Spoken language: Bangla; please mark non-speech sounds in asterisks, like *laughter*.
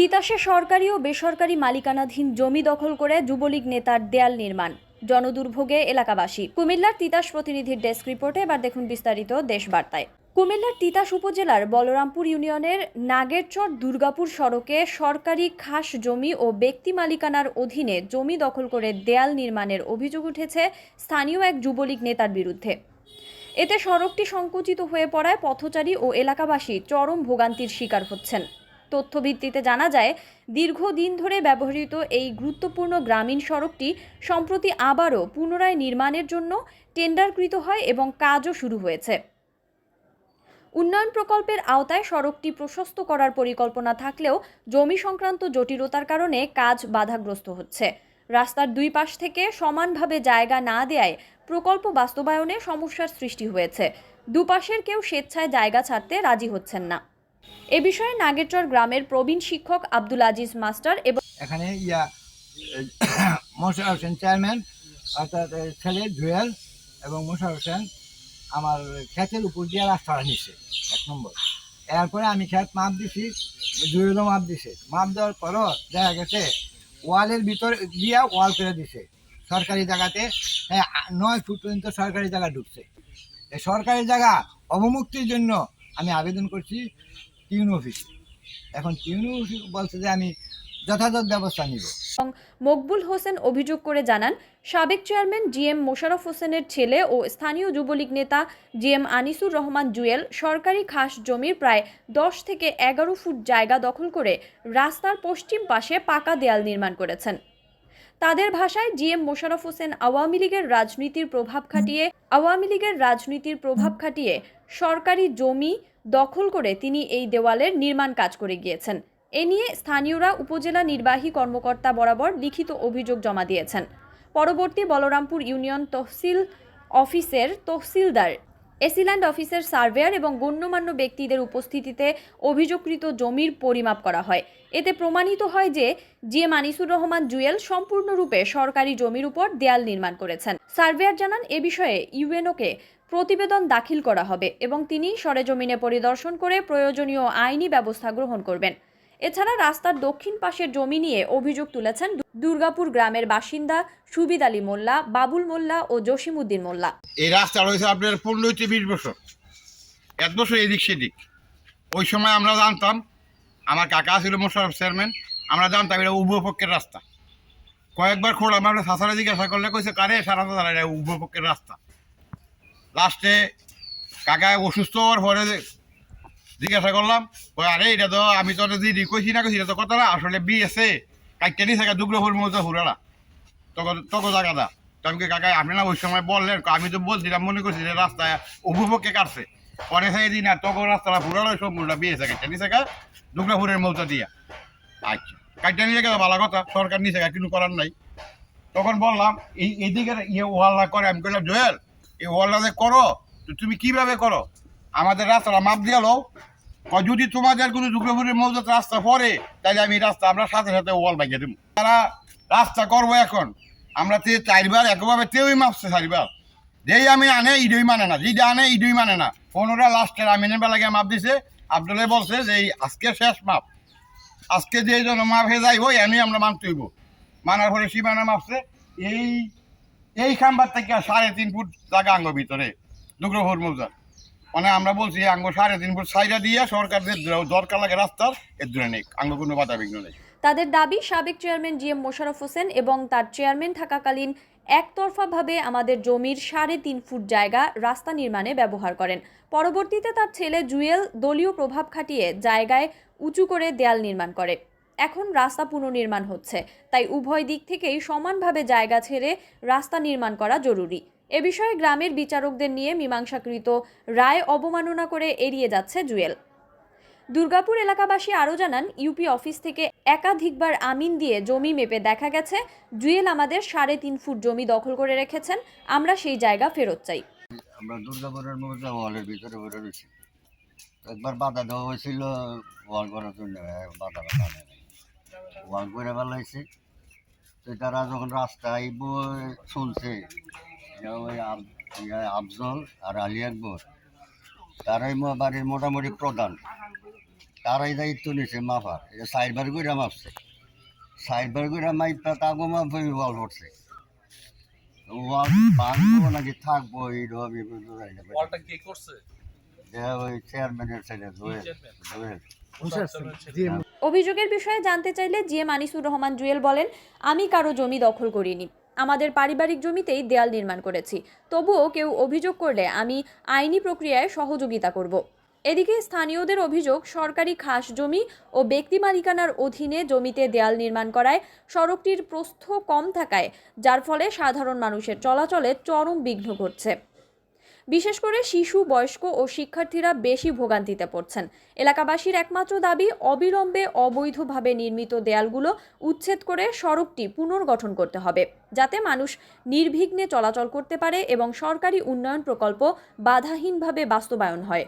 তিতাসে সরকারি ও বেসরকারি মালিকানাধীন জমি দখল করে যুবলীগ নেতার দেয়াল নির্মাণ, জনদুর্ভোগে এলাকাবাসী। কুমিল্লার তিতাস প্রতিনিধির ডেস্ক রিপোর্টে এবার দেখুন বিস্তারিত দেশ বার্তায় কুমিল্লার তিতাস উপজেলার বলরামপুর ইউনিয়নের নাগেরচর দুর্গাপুর সড়কে সরকারি খাস জমি ও ব্যক্তি মালিকানার অধীনে জমি দখল করে দেয়াল নির্মাণের অভিযোগ উঠেছে স্থানীয় এক যুবলীগ নেতার বিরুদ্ধে। এতে সড়কটি সংকুচিত হয়ে পড়ায় পথচারী ও এলাকাবাসী চরম ভোগান্তির শিকার হচ্ছেন। তথ্যভিত্তিতে জানা যায়, দীর্ঘদিন ধরে ব্যবহৃত এই গুরুত্বপূর্ণ গ্রামীণ সড়কটি সম্প্রতি আবারও পুনরায় নির্মাণের জন্য টেন্ডারকৃত হয় এবং কাজও শুরু হয়েছে। উন্নয়ন প্রকল্পের আওতায় সড়কটি প্রশস্ত করার পরিকল্পনা থাকলেও জমি সংক্রান্ত জটিলতার কারণে কাজ বাধাগ্রস্ত হচ্ছে। রাস্তার দুই পাশ থেকে সমানভাবে জায়গা না দেয়ায় প্রকল্প বাস্তবায়নে সমস্যার সৃষ্টি হয়েছে। দুপাশের কেউ স্বেচ্ছায় জায়গা ছাড়তে রাজি হচ্ছেন না। এ বিষয়ে নাগেরচর গ্রামের প্রবীণ শিক্ষক আব্দুল আজিজ মাস্টার এবং এখানে ইয়া *coughs* মশার হোসেন চেয়ারম্যান অর্থাৎ ছেলে জুয়েল এবং মশার হোসেন আমার ক্ষেতের উপর দিয়ে রাস্তাটা নিচ্ছে এক নম্বর। এরপরে আমি ক্ষেত মাপ দিছি জুয়েলও মাপ দিছে। মাপ দেওয়ার পরও দেখা গেছে ওয়ালের ভিতর দিয়া ওয়াল করে দিছে। সরকারি জায়গাতে হ্যাঁ, নয় ফুট পর্যন্ত সরকারি জায়গা ঢুকছে। সরকারি জায়গা অবমুক্তির জন্য আমি আবেদন করছি টিউন অফিসে এখন টিউন অফিস বলছে যে আমি যথাযথ ব্যবস্থা নিব। মকবুল হোসেন অভিযোগ করে জানান, সাবেক চেয়ারম্যান জিএম মোশাররফ হোসেনের ছেলে ও স্থানীয় যুবলীগ নেতা জিএম আনিসুর রহমান জুয়েল সরকারি খাস জমির প্রায় দশ থেকে এগারো ফুট জায়গা দখল করে রাস্তার পশ্চিম পাশে পাকা দেয়াল নির্মাণ করেছেন। তাদের ভাষায় জিএম মোশারফ হোসেন আওয়ামী লীগের রাজনীতির প্রভাব খাটিয়ে, আওয়ামী লীগের রাজনীতির প্রভাব খাটিয়ে সরকারি জমি দখল করে তিনি এই দেওয়ালের নির্মাণ কাজ করে গিয়েছেন। এ নিয়ে স্থানীয়রা উপজেলা নির্বাহী কর্মকর্তা বরাবর লিখিত অভিযোগ জমা দিয়েছেন। পরবর্তী বলরামপুর ইউনিয়ন তহসিল অফিসের তহসিলদার এসিল্যান্ড অফিসের সার্ভেয়ার এবং গণ্যমান্য ব্যক্তিদের উপস্থিতিতে অভিযোগকৃত জমির পরিমাপ করা হয়। এতে প্রমাণিত হয় যে জিএম আনিসুর রহমান জুয়েল সম্পূর্ণরূপে সরকারি জমির উপর দেয়াল নির্মাণ করেছেন। সার্ভেয়ার জানান, এ বিষয়ে ইউএনওকে প্রতিবেদন দাখিল করা হবে এবং তিনি সরেজমিনে পরিদর্শন করে প্রয়োজনীয় আইনি ব্যবস্থা গ্রহণ করবেন। এছাড়া রাস্তার দক্ষিণ পাশের জমি নিয়ে অভিযোগ তুলেছেন দুর্গাপুর গ্রামের বাসিন্দা সুবিদ আলী মোল্লা, বাবুল মোল্লা ও জসিমউদ্দিন মোল্লা। এই রাস্তা রয়েছে আপনার পনেরো হচ্ছে বিশ বছর। এক বছর এদিক সেদিক। ওই সময় আমরা জানতাম, আমার কাকা ছিল মোশারফ চেয়ারম্যান, আমরা জানতাম এটা উভয় পক্ষের রাস্তা। কয়েকবার খোঁড়াম আমরা সাঁতারে জিজ্ঞাসা করলে কইছে, কারে সারা সাঁতার এটা উভয় পক্ষের রাস্তা লাস্টে কাকা অসুস্থ হওয়ার পরে জিজ্ঞাসা করলাম কই আরে এটা তো আমি তো দিদি কইছি না কইছি এটা তো কথা না আসলে বিএসএ কাইটে নিছে দুগ্রপুর মতো হুরারা তখন তখন জায়গাটা তো আমি কাকা আপনি না ওই সময় বললেন আমি তো বলছিলাম মনে করছি যে রাস্তায় উপভোগকে কাটছে। পরে সেই দিন আর তখন রাস্তাটা পুরোনো সম্পূর্ণ বিয়েছে কাটতে নিছে কা দুর্গাপুরের মতো দিয়া। আচ্ছা কাটতে নিয়ে গেছে ভালো কথা সরকার নিছে কা, কিছু করার নাই। তখন বললাম এই এদিকে ইয়ে ওয়াল্লা করে আমি কইলাম জয়েল এই ওয়াল্লা যে করো তুমি কীভাবে করো? আমাদের রাস্তাটা মাপ দিয়ে লো কয়, যদি তোমাদের কোনো দুর্গাপুরের মৌজাত রাস্তা পরে তাহলে আমি রাস্তা আমরা সাথে সাথে ওয়াল বাইকে দেবো। তারা রাস্তা করব এখন। আমরা তে চারবার, একভাবে তেউই মাপছে চারবার। যেই আমি আনে, ইডই মানে না। যেটা আনে, ইডই মানে না। পনেরো লাস্টের আমিনের বেলাকে মাপ দিছে। আব্দুল্লাহ বলছে যে, এই আজকে শেষ মাপ। আজকে যে জন্য মাপ হয়ে যাইব এমনি আমরা মানতে হইব। মানার পরে সীমানা মাপছে। এই এই খাম্বার থেকে সাড়ে তিন ফুট জায়গা আঙ্গ ভিতরে দুগ্রপুর মৌজার। মানে আমরা বলছি আঙ্গ সাড়ে তিন ফুট সাইডা দিয়ে সরকারদের দরকার লাগে রাস্তার, এর দূরে নেই। আঙ্গ কোনো বাধা বিঘ্ন নেই। তাদের দাবি, সাবেক চেয়ারম্যান জিএম মোশাররফ হোসেন এবং তার চেয়ারম্যান থাকাকালীন একতরফাভাবে আমাদের জমির সাড়ে তিন ফুট জায়গা রাস্তা নির্মাণে ব্যবহার করেন। পরবর্তীতে তার ছেলে জুয়েল দলীয় প্রভাব খাটিয়ে জায়গায় উঁচু করে দেয়াল নির্মাণ করে। এখন রাস্তা পুনর্নির্মাণ হচ্ছে, তাই উভয় দিক থেকেই সমানভাবে জায়গা ছেড়ে রাস্তা নির্মাণ করা জরুরি। এ বিষয়ে গ্রামের বিচারকদের নিয়ে মীমাংসাকৃত রায় অবমাননা করে এড়িয়ে যাচ্ছে জুয়েল। দুর্গাপুর এলাকাবাসী আরও জানান, ইউপি অফিস থেকে একাধিকবার আমিন দিয়ে জমি মেপে দেখা গেছে। জুয়েল আমাদের সাড়ে তিন ফুট জমি দখল করে রেখেছেন। আমরা সেই জায়গা ফেরত চাই। আমরা দুর্গাপুরের মধ্যে ওয়ালের ভিতরে বেরো রয়েছি। একবার বাধা দেওয়া হয়েছিল, ওয়াল করার জন্য বাধা বাধা ওয়াল করে বেলাইছে তো তারা যখন রাস্তায় শুনছে ওই ইয়ে আফজল আর আলী আকবর। তারাই মো- বাড়ির মোটামুটি প্রধান। তারাই দায়িত্ব নিছে মাফার এটা সাইডবার করে মাপছে। সাইডবার করে মাইপা তাগো মাপ ওয়াল পড়ছে ওয়াল ভাঙবো নাকি থাকব এইটা আমি বুঝতে পারি না। ওয়ালটা কে করছে? দেখা ওই দোয়েল অভিযোগের বিষয়ে জানতে চাইলে জিএম আনিসুর রহমান জুয়েল বলেন আমি কারও জমি দখল করিনি। আমাদের পারিবারিক জমিতেই দেয়াল নির্মাণ করেছি। তবুও কেউ অভিযোগ করলে আমি আইনি প্রক্রিয়ায় সহযোগিতা করব। এদিকে স্থানীয়দের অভিযোগ, সরকারি খাস জমি ও ব্যক্তি মালিকানার অধীনে জমিতে দেয়াল নির্মাণ করায় সড়কটির প্রস্থ কম থাকায়, যার ফলে সাধারণ মানুষের চলাচলে চরম বিঘ্ন ঘটছে। বিশেষ করে শিশু, বয়স্ক ও শিক্ষার্থীরা বেশি ভোগান্তিতে পড়ছেন। এলাকাবাসীর একমাত্র দাবি, অবিলম্বে অবৈধভাবে নির্মিত দেয়ালগুলো উচ্ছেদ করে সড়কটি পুনর্গঠন করতে হবে, যাতে মানুষ নির্বিঘ্নে চলাচল করতে পারে এবং সরকারি উন্নয়ন প্রকল্প বাধাহীনভাবে বাস্তবায়ন হয়।